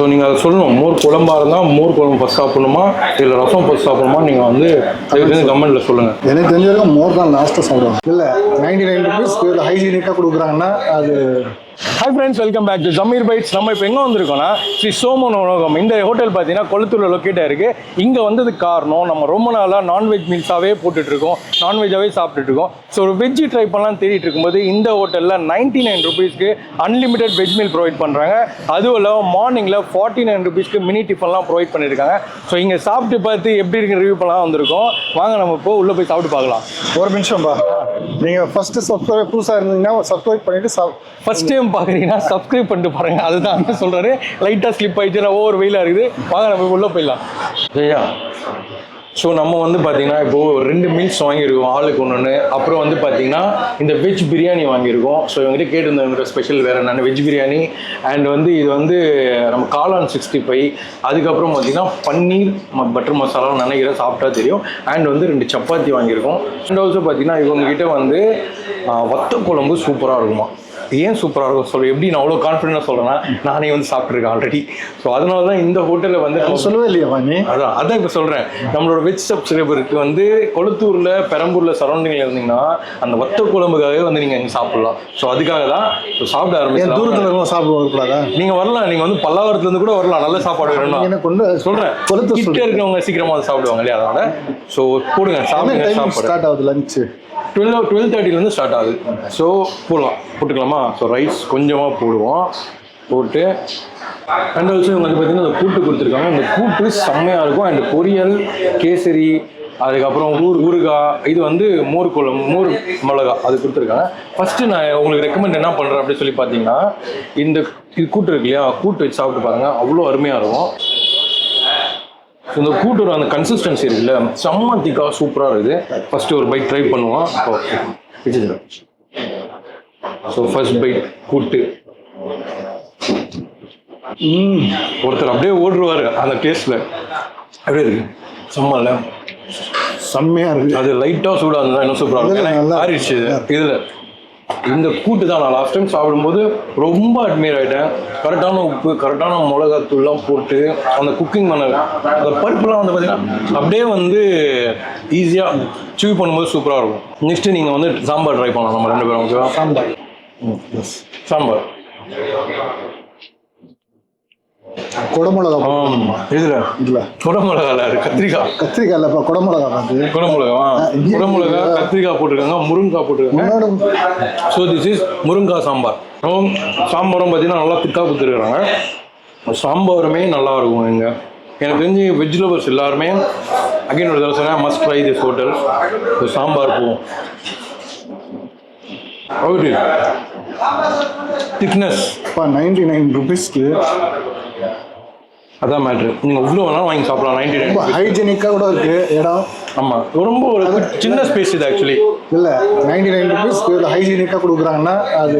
So நீங்கள் அதை சொல்லணும். மோர் குழம்பா இருந்தால் மோர் குழம்பு ஃபஸ்ட் சாப்பிடணுமா இல்லை ரசம் ஃபஸ்ட் சாப்பிடணுமா நீங்கள் வந்து கமெண்ட்டில் சொல்லுங்கள் எனக்கு தெரிஞ்ச வரைக்கும் மோர் தான் லாஸ்ட்டாக சாப்பிடுவாங்க. இல்லை நைன்டி நைன் ருபீஸ் ஹைஜீனிக்காக கொடுக்குறாங்கன்னா அது hi friends welcome back to Zameer bites நம்ம இப்போ எங்கே வந்திருக்கோம்னா ஸ்ரீ சோமன் உணவகம். இந்த ஹோட்டல் பார்த்தீங்கன்னா கொளத்தூரில் லொக்கேட்டாக இருக்குது இங்கே வந்ததுக்கு காரணம் நம்ம ரொம்ப நாளாக நான்வெஜ் மீல்ஸாகவே போட்டுட்ருக்கோம் நான்வெஜ்ஜாகவே சாப்பிட்டுட்டு இருக்கோம். ஸோ ஒரு வெஜ்ஜு ட்ரை பண்ணலாம் தேடிட்டு இருக்கும்போது இந்த ஹோட்டலில் நைன்ட்டி நைன் ருபீஸ்க்கு அன்லிமிட்டெட் வெஜ் மீல் ப்ரொவைட் பண்ணுறாங்க அதுவும் இல்லாமல் மார்னிங்கில் ஃபார்ட்டி நைன் ருபீஸ்க்கு மினி டிஃபன்லாம் ப்ரொவைட் பண்ணியிருக்காங்க ஸோ இங்கே சாப்பிட்டு பார்த்து எப்படி இருக்கு ரிவ்யூ பண்ணலாம் வந்திருக்கோம். வாங்க நம்ம இப்போ உள்ளே போய் சாப்பிட்டு பார்க்கலாம். ஒரு நிமிஷம்பா நீங்கள் ஃபஸ்ட்டு சப்ஸ்கிரைப் புதுசாக இருந்தீங்கன்னா சப்ஸ்கிரைப் பண்ணிவிட்டு சாப் ஃபர்ஸ்ட் டைம் பார்க்குறீங்கன்னா சப்ஸ்கிரைப் பண்ணிட்டு பாருங்க. அதுதான் அண்ணன் சொல்கிறாரு லைட்டாக ஸ்லிப் ஆயிடுச்சு ஒவ்வொரு ஓவர் வெயிலாக இருக்குது. வாங்க நம்ம உள்ளே போயிடலாம். சரியா ஸோ நம்ம வந்து பார்த்தீங்கன்னா இப்போது ரெண்டு மீல்ஸ் வாங்கியிருக்கோம் ஆளுக்கு ஒன்று ஒன்று அப்புறம் வந்து பார்த்தீங்கன்னா இந்த வெஜ் பிரியாணி வாங்கியிருக்கோம். ஸோ இவங்ககிட்ட கேட்டிருந்தவங்க ஸ்பெஷல் வேறு என்னென்ன. வெஜ் பிரியாணி அண்ட் வந்து இது வந்து நம்ம காளான் சிக்ஸ்டி ஃபைவ் அதுக்கப்புறம் பார்த்தீங்கன்னா பன்னீர் பட்டர் மசாலா நினைக்கிறேன் சாப்பிட்டா தெரியும். அண்ட் வந்து ரெண்டு சப்பாத்தி வாங்கியிருக்கோம். அண்ட் ஆல்சோ பார்த்தீங்கன்னா இவங்ககிட்ட வந்து வத்த குழம்பு சூப்பராக இருக்குமா? ஏன் சூப்பராக இருக்கும் சொல்ல எப்படி நான் அவ்வளோ கான்ஃபிடென்ட்டாக சொல்கிறேன்னா நானே வந்து சாப்பிட்ருக்கேன் ஆல்ரெடி ஸோ அதனால தான் இந்த ஹோட்டலில் வந்து நம்ம சொல்லவே இல்லையா அதான் அதான் இப்போ சொல்கிறேன் நம்மளோட வெஜ் சப்ஸ்கிரைபருக்கு வந்து கொளத்தூரில் பெரம்பூரில் சரௌண்டிங்கில் இருந்தீங்கன்னா அந்த வத்த குழம்புக்காகவே வந்து நீங்கள் இங்கே சாப்பிடலாம். ஸோ அதுக்காக தான் ஸோ சாப்பிட என் ஆரம்பிச்சலாம் தூரத்தில் இருக்கவங்க சாப்பிட வரக்கூடாதா? நீங்கள் வரலாம் நீங்கள் வந்து பல்லாவரத்துலேருந்து கூட வரலாம் நல்ல சாப்பாடு வேணும்னா. என்ன கொண்டு சொல்கிறேன் கொளுத்து கிட்ட சொல்லு. இருக்கிறவங்க சீக்கிரமாக வந்து சாப்பிடுவாங்க இல்லையா அதனால? ஸோ போடுங்க சாப்பிடுங்க சாப்பாடு. ஸ்டார்ட் ஆகுது லஞ்சு டுவெல் டுவெல் தேர்ட்டிலேருந்து ஸ்டார்ட் ஆகுது. ஸோ போடலாம். போட்டுக்கலாமா? ஸோ ரைஸ் கொஞ்சமாக போடுவோம். போட்டு அண்ட் ஆல்சோ இவங்க வந்து பார்த்தீங்கன்னா இந்த கூட்டு கொடுத்துருக்காங்க. இந்த கூட்டு செம்மையாக இருக்கும். அண்ட் பொரியல் கேசரி அதுக்கப்புறம் ஊர் ஊறுகாய் இது வந்து மோர் குளம் மோர் மிளகா அது கொடுத்துருக்காங்க. ஃபஸ்ட்டு நான் உங்களுக்கு ரெக்கமெண்ட் என்ன பண்ணுறேன் அப்படின்னு சொல்லி பார்த்தீங்கன்னா இந்த இது கூட்டு இருக்கு இல்லையா? கூட்டு வச்சு சாப்பிட்டு பாருங்கள் அவ்வளோ அருமையாக இருக்கும். இந்த கூட்டோட அந்த கன்சிஸ்டன்சி இருக்குல்ல செம்ம திக்கா சூப்பராக இருக்குது. ஃபர்ஸ்ட் ஒரு பைட் ட்ரை பண்ணுவோம். ஸோ ஃபர்ஸ்ட் பைட் கூட்டு. ம் ஒருத்தர் அப்படியே ஓடுருவாரு அந்த டேஸ்ட்ல அப்படியே இருக்கு? செம்ம இல்ல? செம்மையாக இருக்குது அது லைட்டாக சூடாக இருந்தால் இன்னும் சூப்பராக இருக்கும். ஆறிடுச்சு இதில் இந்த கூட்டு தான் நான் லாஸ்ட் டைம் சாப்பிடும்போது ரொம்ப அட்மையர் ஆகிட்டேன் கரெக்டான உப்பு கரெக்டான மிளகாத்தூள்லாம் போட்டு அந்த குக்கிங் பண்ண அந்த பருப்புலாம் வந்து பார்த்தீங்கன்னா அப்படியே வந்து ஈஸியாக சூவ் பண்ணும்போது சூப்பராக இருக்கும். நெக்ஸ்ட்டு நீங்கள் வந்து சாம்பார் ட்ரை பண்ணலாம் நம்ம ரெண்டு பேரும் ஓகேவா சாம்பார். எஸ் சாம்பார். குடமிளகா இதில்? இல்லை குடமிளகால கத்திரிக்காய். கத்திரிக்காய் இல்லைப்பா குடமிளகா வந்து குடமிளகா? குடமிளகா கத்திரிக்காய் போட்டிருக்காங்க முருங்கைக்காய் போட்டிருக்காங்க. So this is murungai sambar. சாம்பாரும் பார்த்தீங்கன்னா நல்லா திக்காக கொடுத்துருக்குறாங்க. சாம்பாருமே நல்லா இருக்கும் இங்கே. எனக்கு தெரிஞ்சு வெஜ் லவர்ஸ் எல்லாருமே அகைன் ஒரு தடவை சொன்னேன் must try this hotel sambar போவோம். திக்னஸ் இப்போ நைன்டி நைன் ருபீஸ்க்கு அதான் மேட்ரு நீங்கள் இவ்வளோ வேணாலும் வாங்கி சாப்பிடலாம். நைன்டி ரொம்ப நைன் ஹைஜீனிக்காக கூட இருக்கு இடம். ஆமாம் ரொம்ப ஒரு சின்ன ஸ்பேஸ் இது ஆக்சுவலி இல்லை நைன்டி நைன் இல்லை ஹைஜீனிக்காக கொடுக்குறாங்கன்னா அது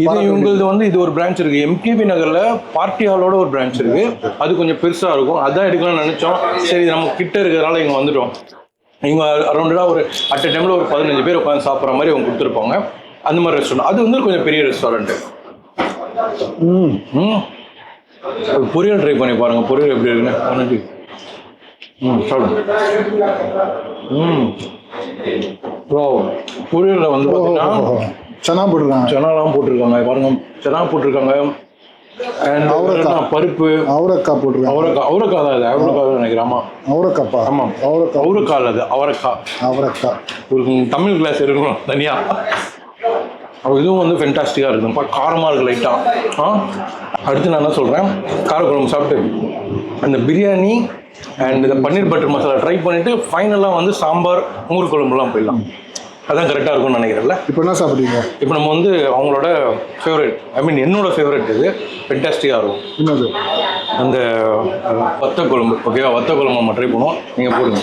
இது இவங்களது வந்து இது ஒரு பிரான்ச் இருக்கு. எம்கேபி நகர்ல பார்ட்டி ஹாலோட ஒரு பிரான்ச் இருக்கு. அது கொஞ்சம் பெருசா இருக்கும். அதான் எடுக்கலாம்னு நினைச்சோம். சரி நம்ம கிட்ட இருக்கிறதுனால இங்க வந்துட்டோம். இவங்க அரௌண்டடா ஒரு அட் டைம்ல ஒரு பதினஞ்சு பேர் உட்காந்து சாப்பிட்ற மாதிரி அவங்க கொடுத்துருப்பாங்க. அந்த மாதிரி ரெஸ்டாரண்ட் அது வந்து கொஞ்சம் பெரிய ரெஸ்டாரண்ட் ம். ம். பொரியல் ட்ரை பண்ணி பாருங்க. பொரியல் எப்படி இருக்குன்னு? எனக்கு ம் சாப்பிடுங்க ம். ப்ரோ பொரியலில் வந்து பார்த்தீங்கன்னா சனா போட்டிருக்காங்க. சனாலாம் போட்டிருக்காங்க. பாருங்க. சனா போட்டிருக்காங்க. அவரைக்காய். பருப்பு. அவரைக்காய் போட்டிருக்காங்க. அவரைக்காய் அவரைக்காய் தான் இது. அவரைக்காய் நினைக்கிறேன். ஆமா. அவரைக்காப்பா? ஆமாம் அவரைக்காய் அவரைக்காய் இல்ல அது. அவரைக்காய் அவரைக்காய் ஒரு தமிழ் கிளாஸ் இருக்கணும் தனியா. அப்ப இதுவும் வந்து ஃபென்டாஸ்டிக்காக இருக்கும். பா காரமாக இருக்கு லைட்டாக ஆ? அடுத்து நான் என்ன சொல்கிறேன் காரக்குழம்பு சாப்பிட்டு அந்த பிரியாணி அண்ட் இந்த பன்னீர் பட்டர் மசாலா ட்ரை பண்ணிவிட்டு ஃபைனலாக வந்து சாம்பார் மூறு குழம்புலாம் போயிடலாம். அதான் கரெக்டாக இருக்கும்னு நினைக்கிறேன்ல. இப்போ என்ன சாப்பிட்றீங்க இப்போ நம்ம வந்து அவங்களோட ஃபேவரட் ஐ மீன் என்னோட ஃபேவரட் இது ஃபென்டாஸ்டிக்காக இருக்கும். என்னது? அந்த வத்த குழம்பு ஓகேவா வத்த குழம்பு நம்ம ட்ரை பண்ணுவோம். நீங்கள் போடுங்க.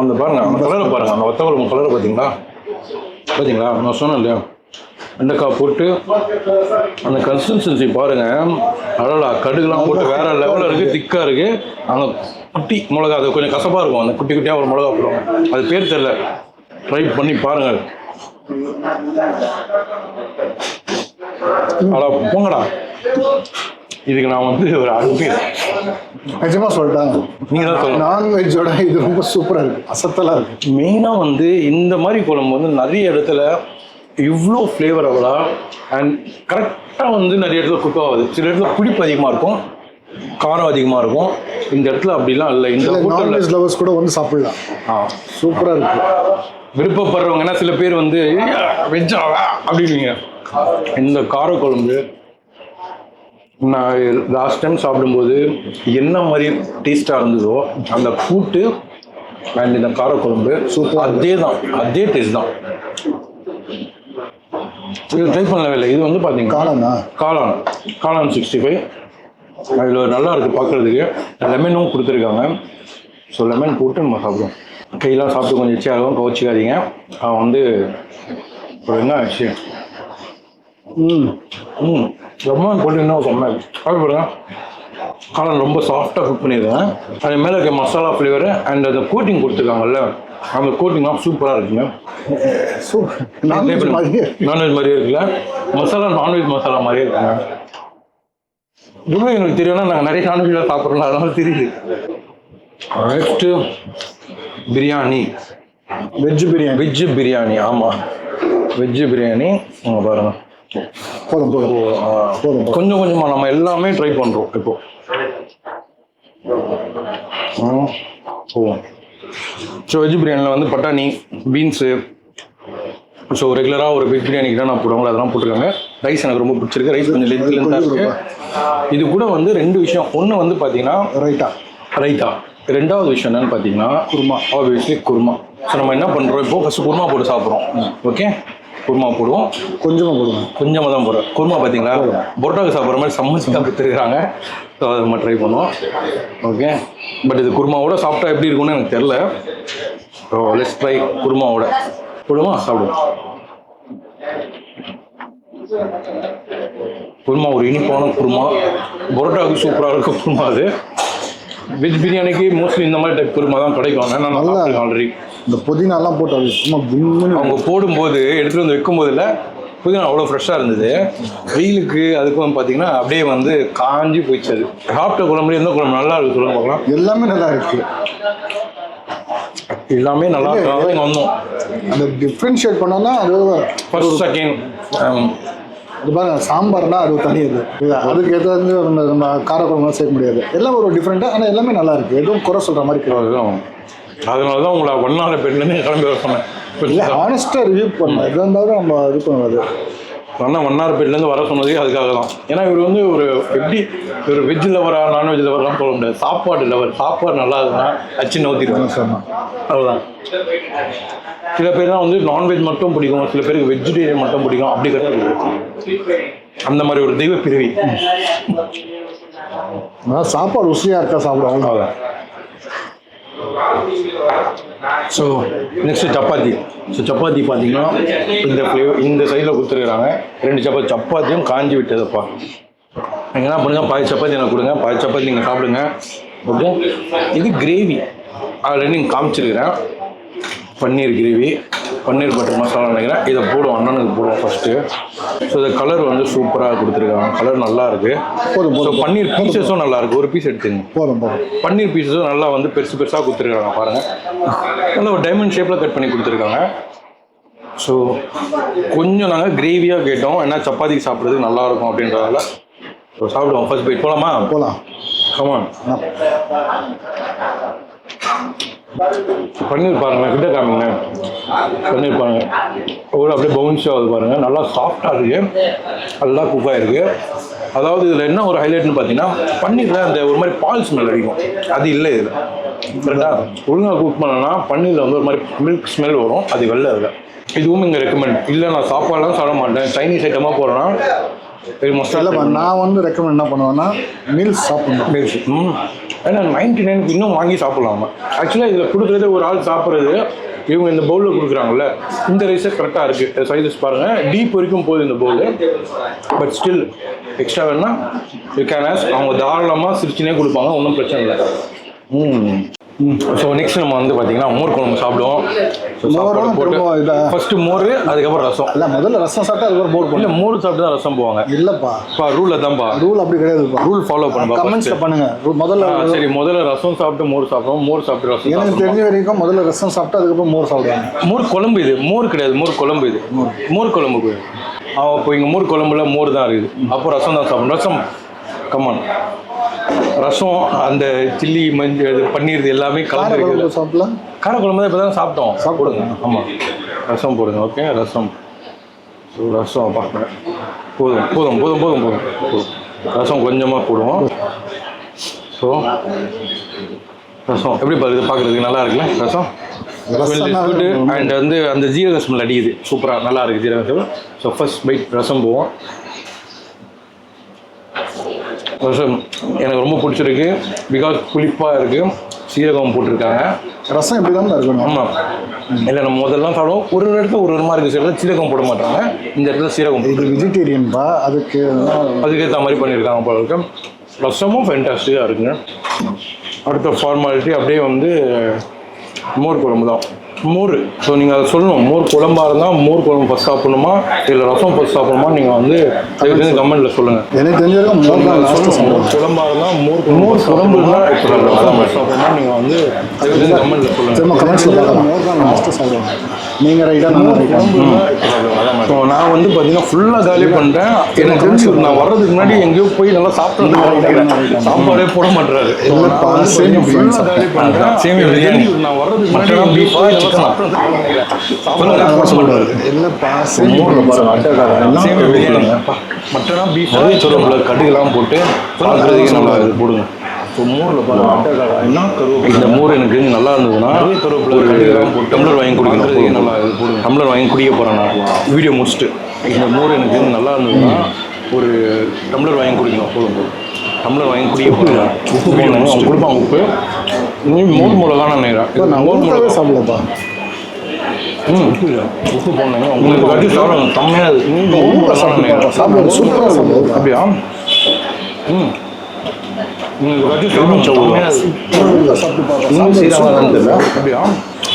அந்த பாருங்க அந்த கலரை பாருங்க அந்த வத்த குழம்பு கலரை பார்த்தீங்களா பார்த்தீங்களா நான் சொன்னேன் இல்லையா வெண்டைக்காய் போட்டு அந்த கன்சிஸ்டன்சி பாருங்கள் அடடா கடுகுலாம் போட்டு வேற லெவலில் இருக்குது திக்காக இருக்குது அந்த குட்டி மிளகா அது கொஞ்சம் கசப்பாக இருக்கும். அந்த குட்டி குட்டியாக ஒரு மிளகா போடுவாங்க அது பேர் தெரியல. ட்ரை பண்ணி பாருங்கள். அடா போங்கடா. இதுக்கு நான் வந்து ஒரு அட்மிட் நிஜமா சொல்லிட்டாங்க நீங்க தான் சொல்லணும் நான்வெஜ்ஜோட இது ரொம்ப சூப்பரா இருக்கு. அசத்தலா இருக்கு. மெயினாக வந்து இந்த மாதிரி குழம்பு வந்து நிறைய இடத்துல இவ்வளோ ஃப்ளேவரபுளா அண்ட் கரெக்டாக வந்து நிறைய இடத்துல குக் ஆகுது. சில இடத்துல புளிப்பு அதிகமாக இருக்கும் காரம் அதிகமாக இருக்கும். இந்த இடத்துல அப்படிலாம் இல்லை. இந்த நான்வெஜ் லவர்ஸ் கூட வந்து சாப்பிடலாம். ஆ. சூப்பரா இருக்கு. விருப்பப்படுறவங்கன்னா சில பேர் வந்து வெஜ்ஜா? அப்படின்னுவீங்க இந்த காரக்குழம்பு நான் லாஸ்ட் டைம் சாப்பிடும்போது என்ன மாதிரி டேஸ்ட்டாக இருந்ததோ அந்த கூட்டு அண்ட் இந்த காரக்குழம்பு சூப்பர் அதே தான் அதே டேஸ்ட் தான். இது ட்ரை பண்ணவே இல்லை. இது வந்து பார்த்தீங்கன்னா காளானா? காளான். காளான் சிக்ஸ்டி ஃபைவ் அதில் நல்லா இருக்குது பார்க்குறதுக்கு லெமனும் கொடுத்துருக்காங்க. ஸோ லெமன் போட்டு நம்ம சாப்பிடுவோம். கையெல்லாம் சாப்பிட்டு கொஞ்சம் எச்சி ஆகும் கவச்சிக்காதீங்க. அவன் வந்து ஒரு என்ன ஆச்சு? ம். ம். லெமன் போட்டு என்ன சொன்னேன்? பாருங்க காளான் ரொம்ப சாஃப்டாக குக் பண்ணியிருக்கேன். அது மேலே இருக்க மசாலா ஃப்ளேவரு அண்ட் அந்த கோட்டிங் கொடுத்துருக்காங்கல்ல அந்த கோட்டிங்லாம் சூப்பராக இருக்குங்க. சூப்பர் நான்வெஜ் மாதிரியே நான்வெஜ் மாதிரியே இருக்குல்ல மசாலா நான்வெஜ் மசாலா மாதிரியே இருக்குங்க. இதுவே எனக்கு தெரியும்னா நாங்கள் நிறைய நான்வெஜ்லாம் சாப்பிட்றோம் அதனால தெரியுது. Next biryani. Veg biryani. Veg biryani ஆமாம் வெஜ்ஜு பிரியாணி அங்கே பாருங்க. போதும் போதும். கொஞ்சம் கொஞ்சமாக நம்ம எல்லாமே ட்ரை பண்ணுறோம் இப்போ. போவோம். ஸோ வெஜ் பிரியாணியில் வந்து பட்டாணி பீன்ஸு ஸோ ரெகுலராக ஒரு வெஜ் பிரியாணிக்கு தான் நான் போடுவாங்க அதெல்லாம் போட்டிருக்காங்க. ரைஸ் எனக்கு ரொம்ப பிடிச்சிருக்கு. ரைஸ் கொஞ்சம் லென்த்தாக இருக்கு. இது கூட வந்து ரெண்டு விஷயம். ஒன்று வந்து பார்த்தீங்கன்னா ரைட்டா ரைத்தா. ரெண்டாவது விஷயம் என்னன்னு பார்த்தீங்கன்னா குருமா. ஆப்வியஸ்லி குருமா. ஸோ நம்ம என்ன பண்ணுறோம் இப்போ ஃபஸ்ட்டு குருமா போட்டு சாப்பிட்றோம். ஓகே குருமா போடுவோம். கொஞ்சமா போடுங்க. கொஞ்சமாக தான் போடுறோம். குருமா பார்த்தீங்களா பொரோட்டாக்கு சாப்பிட்ற மாதிரி சம்மச்சிக்காக கொடுத்துருக்காங்க ஸோ அதை நம்ம ட்ரை பண்ணுவோம். ஓகே பட் இது குருமாவோட சாப்பிட்டா எப்படி இருக்கும்னு எனக்கு தெரில ஸோ லெட்ஸ் ட்ரை குருமாவோட. போடுமா சாப்பிடுவோம். குருமா ஒரு இனிப்பான குருமா. பரோட்டாவுக்கு சூப்பராக இருக்கும் குருமா அது. வெஜ் பிரியாணிக்கு மோஸ்ட்லி இந்த மாதிரி டைப் குருமா தான் கிடைக்கும். நான் நல்லா ஆல்ரெடி இந்த புதினாலாம் போட்டு அது சும்மா கும்முன்னு அவங்க போடும்போது எடுத்துட்டு வந்து வைக்கும் போதுல புதினா அவ்வளோ ஃப்ரெஷ்ஷாக இருந்தது. வெயிலுக்கு அதுக்கும் பார்த்தீங்கன்னா அப்படியே வந்து காஞ்சி போயிடுச்சு அது. சாப்பிட்ட குழம்புல எந்த குழம்பு நல்லா இருக்கு சொல்லுங்க பார்க்கலாம். எல்லாமே நல்லா இருக்கு. எல்லாமே நல்லா இங்கே வந்தோம். அந்த டிஃப்ரென்ஷியேட் பண்ணோம்னா அது ஃபர்ஸ்ட் செகண்ட் இது பாருங்க சாம்பார்னா அது தனி இது. இது அதுக்கு எதாவது நம்ம காரக்குழம்புலாம் சேர்க்க முடியாது. எல்லாம் ஒரு டிஃப்ரெண்ட்டாக ஆனால் எல்லாமே நல்லா இருக்கு. எதுவும் குறை சொல்கிற மாதிரி கிடையாது. அதனால தான் உங்களை ஒன்னால பெண்ணுன்னு கிளம்பி சொன்னேன் இல்லை ஆனஸ்ட்டாக ரிவ்யூ பண்ணலாம் எதாக இருந்தாலும் நம்ம இது பண்ணுவது அண்ணா வண்ணாரப்பேட்டிலேருந்து வர சொன்னதே அதுக்காக தான். ஏன்னா இவர் வந்து ஒரு எப்படி ஒரு வெஜ் லவரா நான்வெஜ் லவர்லாம் சொல்ல முடியாது. சாப்பாடு லவர் சாப்பாடு நல்லா இருக்குன்னா அச்சு நோத்திடுவாங்க சொன்னேன் அதுதான் சில பேர்லாம் வந்து நான்வெஜ் மட்டும் பிடிக்கும். சில பேருக்கு வெஜிடேரியன் மட்டும் பிடிக்கும். அப்படி கிடையாது. அந்த மாதிரி ஒரு தெய்வ ஆனால் சாப்பாடு ருசியாக இருக்கா சாப்பிடுவாங்க so next chapati. So chapati பார்த்தீங்கன்னா இந்த ஃப்ளேவர் இந்த சைடில் கொடுத்துருக்குறாங்க. ரெண்டு சப்பாத்தி சப்பாத்தியும் காஞ்சி விட்டதுப்பா. நீங்கள் என்ன பண்ணுங்கள் பாதி சப்பாத்தி எனக்கு கொடுங்க. பாதி சப்பாத்தி நீங்கள் சாப்பிடுங்க. ஓகே இது கிரேவி ஆல்ரெடி நீங்கள் காமிச்சிருக்கிறேன். பன்னீர் கிரேவி பன்னீர் பட்டர் மசாலா நினைக்கிறேன். இதை போடுவோம் அண்ணனுக்கு போடுவோம் ஃபஸ்ட்டு ஸோ இந்த கலர் வந்து சூப்பராக கொடுத்துருக்காங்க. கலர் நல்லா இருக்கு. ஸோ பன்னீர் பீசஸும் நல்லா இருக்கு. ஒரு பீஸ் எடுத்துங்க போதும் போதும். பன்னீர் பீஸஸும் நல்லா வந்து பெருசு பெருசாக கொடுத்துருக்காங்க பாருங்க. நல்லா ஒரு டைமண்ட் ஷேப்பில் கட் பண்ணி கொடுத்துருக்காங்க. ஸோ கொஞ்சம் நாங்கள் கிரேவியாக கேட்டோம். ஏன்னா சப்பாத்திக்கு சாப்பிட்றதுக்கு நல்லா இருக்கும் அப்படின்றதால. ஸோ சாப்பிடுவோம். ஃபர்ஸ்ட் பைட் போகலாமா போகலாம் கமான் பன்னீர் பாருங்க கிட்ட காமிங்க. பன்னீர் பாருங்க. ஒரு அப்படியே பவுன்ஸ் ஆகுது பாருங்க. நல்லா சாஃப்டாக இருக்கு. நல்லா குக் ஆயிருக்கு. அதாவது இதில் என்ன ஒரு ஹைலைட்னு பார்த்தீங்கன்னா பன்னீரில் அந்த ஒரு மாதிரி பால் ஸ்மெல் அடிக்கும். அது இல்லை இதில். கரெக்டா ஒழுங்காக குக் பண்ணனா பன்னீரில் வந்து ஒரு மாதிரி மில்க் ஸ்மெல் வரும். அது வெளில இல்லை இதுவும் இங்கே ரெக்கமெண்ட் இல்லை நான் சாப்பாடுலாம் சாப்பிட மாட்டேன். சைனீஸ் ஐட்டமாக போகிறேன்னா இது இல்லைப்பா நான் வந்து ரெக்கமெண்ட் என்ன பண்ணுவேன்னா மீல்ஸ் சாப்பிடணும். பேசி ம். ஏன்னா நைன்டி நைனுக்கு இன்னும் வாங்கி சாப்பிடலாமா? ஆக்சுவலாக இதில் கொடுக்குறது ஒரு ஆள் சாப்பிட்றது இவங்க இந்த பவுலில் கொடுக்குறாங்கல்ல. இந்த ரைஸே கரெக்டாக இருக்குது சைஸஸ் பாருங்கள் டீப் வரைக்கும் போகுது இந்த பவுலு பட் ஸ்டில் எக்ஸ்ட்ரா வேணா யூ கேன் ஆஸ் அவங்க தாராளமாக சிரிச்சினே கொடுப்பாங்க. ஒன்றும் பிரச்சனை இல்லை. ம். ஸோ நெக்ஸ்ட் நம்ம வந்து பார்த்தீங்கன்னா மோர் குழம்பு சாப்பிடுவோம். மோரும் போட்டு ஃபர்ஸ்ட் மோர் அதுக்கப்புறம் ரசம். இல்ல முதல்ல ரசம் சாப்பிட்டா அதுக்கப்புறம் போர் இல்லை மோர் சாப்பிட்டு தான் ரசம் போவாங்க. இல்லப்பா. பா ரூல் தான்ப்பா. ரூல் அப்படி கிடையாதுப்பா ரூல் ஃபாலோ பண்ணுப்பா கமெண்ட்ஸ்ல first. பண்ணுங்க. முதல்ல சரி முதல்ல ரசம் சாப்பிட்டு மோர் சாப்பிடுவோம். மோர் சாப்பிட்டு ரசம் எனக்கு தெரிஞ்ச வரைக்கும் முதல்ல ரசம் சாப்பிட்டு அதுக்கப்புறம் மோர் சாப்பிடுவாங்க. மோர் குழம்பு இது. மோர் கிடையாது. மோர் குழம்பு இது. மோர். குழம்பு அவன் இப்போ இங்கே மோர் குழம்புல மோர் தான் இருக்குது. அப்போ ரசம் தான் சாப்பிடணும். ரசம். கமான் ரசம் அந்த சில்லி மஞ்சள் இது பன்னீர் இது எல்லாமே கலந்து சாப்பிடலாம். காரக்குழம்பு தான் இப்போ தான் சாப்பிட்டோம். சாப்பிடுங்க. ஆமாம் ரசம் போடுங்க ஓகே ரசம். ஸோ ரசம் பார்க்குறேன் போதும் போதும் போதும் போதும் போதும். போதும் ரசம் கொஞ்சமாக போடுவோம். ஸோ ரசம். எப்படி பாருது பார்க்குறதுக்கு நல்லா இருக்குல்ல? ரசம். ரசம் அண்ட் வந்து அந்த ஜீரக ஸ்மெல் அடிக்குது. சூப்பராக நல்லா இருக்குது ஜீரக smell so first bite rasam போவோம். ரசம் எனக்கு ரொம்ப பிடிச்சிருக்கு. பிகாஸ் புளிப்பாக இருக்குது சீரகம் போட்டிருக்காங்க. ரசம் இப்படி தான் இருக்கணும்? ஆமாம் இல்லை நம்ம முதல்லாம் சாப்பிடுவோம். ஒரு ஒரு இடத்துல ஒரு மாதிரி இருக்குது சில இடத்துல சீரகம் போட மாட்டாங்க. இந்த இடத்துல சீரகம் இது வெஜிடேரியன்பா அதுக்கு அதுக்கேற்ற மாதிரி பண்ணியிருக்காங்க போல இருக்கு. ரசமும் ஃபென்டாஸ்டிக்காக இருக்குங்க. அடுத்த ஃபார்மாலிட்டி அப்படியே வந்து மோர் குழம்பு தான். மோர். ஸோ நீங்கள் அதை சொல்லணும். மோர் குழம்பா இருந்தால் மோர் குழம்பு ஃபஸ்ட் சாப்பிடணுமா? இல்லை ரசம் ஃபஸ்ட் சாப்பிடணுமா? நீங்கள் வந்து தயவு செஞ்சு கமெண்ட்டில் சொல்லுங்கள் எனக்கு தெரிஞ்ச வரைக்கும் மோர் தான் மோர் குழம்பா இருந்தால் மோர் மோர் குழம்பு சாப்பிடணுமா? நீங்கள் வந்து தயவு செஞ்சு கமெண்ட்டில் சொல்லுங்கள் கமெண்ட்ஸ்ல மோர் தான் லாஸ்ட் சாப்பிடுவாங்க நீங்க ரைட்டா நான் ரைட்டா. ஸோ நான் வந்து பார்த்தீங்கன்னா ஃபுல்லாக காலி பண்ணிட்டேன் எனக்கு தெரிஞ்சு நான் வர்றதுக்கு முன்னாடி எங்கேயோ போய் நல்லா சாப்பிட்டு சாப்பாடே போட சேமியா பிரியாணி காலி பண்ணிட்டேன். நான் வர்றதுக்கு முன்னாடி கடுகுலாம் போட்டு போடுங்க. ஸோ மோரில் பாருங்க. இந்த மோர் எனக்கு நல்லா இருந்ததுன்னா போட்டு டம்ளர் வாங்கி குடிக்கணும் நல்லா டம்ளர் வாங்கி குடிக்க போகிறேன் நான். வீடியோ முடிச்சுட்டு. இந்த மோர் எனக்கு நல்லா இருந்ததுன்னா ஒரு டம்ளர் வாங்கி குடிக்கணும் போதும் போதும். டம்ளர் வாங்கி உப்பு போடணும் அவங்க கொடுப்பாங்க உப்பு. நீ மோர் மிளகா நான் நினைக்கிறேன் நான் மோர் மிளகா சாப்பிடலப்பா. உப்பு போடணுங்க. உங்களுக்கு கட்டி சாப்பிடணும் செம்மையாக இருக்கு. ஊருக்கா ஊருக்கா சாப்பிடுப்பா சாப்பிடுங்க சூப்பரா சாப்பிடுங்க அப்படியா? ம். உங்களுக்கு கட்டி சாப்பிடணும் செம்மையாக இருக்கு. ஊருக்கா சாப்பிட்டு பாப்பா இன்னும் சாப்பிடுங்க சீராக சூப்பரா தெரியல இருக்கு. அப்படியா?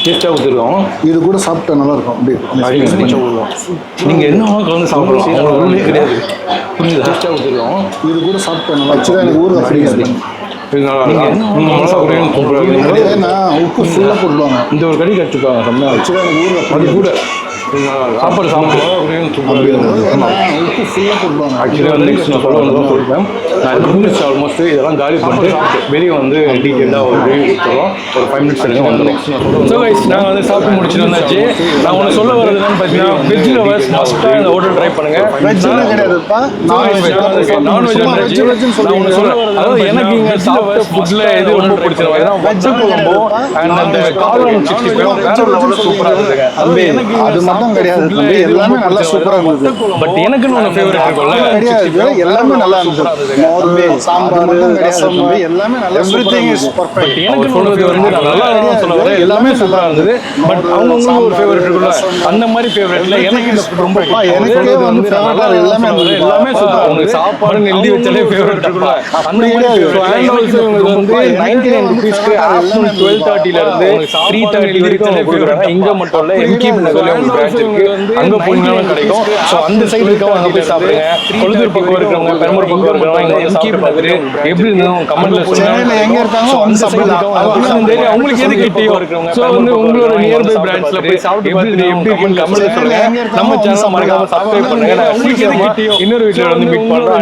டேஸ்ட்டாக ஊற்றிருக்கோம் இது கூட சாப்பிட்டா நல்லா இருக்கும் அப்படியே நீங்கள் என்ன கலந்து சாப்பிடலாம். ரூலே கிடையாது. புரிஞ்சுதா டேஸ்ட்டாக ஊற்றிருக்கோம் இது கூட சாப்பிட்டா நல்லா ஆக்சுவலாக எனக்கு ஊருக்கா ஏன்னா உப்பு ஃபுல்லாக போட்டுருவாங்க. இந்த ஒரு கடி கடிச்சுப்பாங்க செம்மையாக ஆக்சுவலாக ஊருக்கா அது கூட. சாப்பாடு சாப்பிடுவோம் உப்பு ஃபுல்லாக போட்டுருவாங்க வந்து நான் சொல்ல வந்ததான் சொல்லிட்டேன் நான் முடிச்சு ஆல்மோஸ்ட் இதெல்லாம் காலி பண்ணிட்டு வெளியே வந்து டீட்டெயிலாக ஒரு ரிவ்யூ கொடுத்துருவோம். ஒரு ஃபைவ் மினிட்ஸ் எடுத்து வந்துடும் ஸோ கைஸ் நாங்கள் வந்து சாப்பிட்டு முடிச்சுட்டு வந்தாச்சு. நான் ஒன்று சொல்ல வரது என்னன்னு பார்த்தீங்கன்னா வெஜ் லவர்ஸ் மஸ்ட்டாக இந்த ஹோட்டல் ட்ரை பண்ணுங்க. கிடையாதுப்பா நான்வெஜ் நான் ஒன்று சொல்ல சொல்லுவீங்க அதாவது எனக்கு இங்கே சாப்பிட்ட ஃபுட்டில் எது ரொம்ப பிடிச்சிருக்கு ஏன்னா வெஜ் குழம்போ அண்ட் அந்த காளான் சிக்ஸ்டி ஃபைவ் வேற லெவலில் சூப்பராக இருந்துங்க தம்பி அது மட்டும் கிடையாது. தம்பி எல்லாமே நல்லா சூப்பரா இருந்தது. பட் எனக்குன்னு ஒன்று ஃபேவரட் இருக்கும்ல? கிடையாது. எல்லாமே நல்லா இருந்தது. மோர் சாம்பார் ரசம் எல்லாமே நல்லா எவ்ரிதிங் இஸ் பர்ஃபெக்ட் எனக்கு சொல்றது வந்து நான் நல்லா இருக்கணும்னு சொல்ல வரேன் எல்லாமே சூப்பரா இருந்தது. பட் அவங்கவுங்களுக்கு ஒரு ஃபேவரட் இருக்குல்ல அந்த மாதிரி ஃபேவரட்ல எனக்கு இந்த ரொம்ப எனக்கே வந்து favorite எல்லாமே எல்லாமே இருந்தது. எல்லாமே சூப்பரா உங்களுக்கு சாப்பாடுன்னு எழுதி வச்சாலே ஃபேவரட் இருக்குல்ல அந்த மாதிரி. And also உங்களுக்கு வந்து 99 ருபீஸ்க்கு ஆஃப்டர்நூன் 12:30 ல இருந்து 3:30 வரைக்கும் அவங்க கொடுக்குறாங்க இங்க மட்டும் இல்ல எம்கே நகர்ல ஒரு பிரான்ச் இருக்கு அங்க போனீங்கனாலும் கிடைக்கும் சோ அந்த சைடு இருக்கவங்க அங்க போய் சாப்பிடுங்க. கொளுத்தூர் பக்கம் இருக்கிறவங்க பெரம்பூர் பக்கம் இருக்கிறவங்க இங்க வந்து சாப்பிட்டு பார்த்துட்டு எப்படி இருந்தது கமெண்ட்ல சொல்லுங்க எங்க இருக்காங்களோ So, வந்து area அவங்களுக்கு எது கிட்டயோ இருக்கிறவங்க, ஸோ வந்து உங்களோட நியர்பை பிரான்ச்ல போய் சாப்பிட்டு பார்த்துட்டு எப்படி இருக்குன்னு கமெண்ட்ல சொல்லுங்க. நம்ம சேனல் மறக்காம. சப்ஸ்கிரைப் பண்ணுங்க. நான் இன்னொரு வீடியோல வந்து மீட் பண்றோம்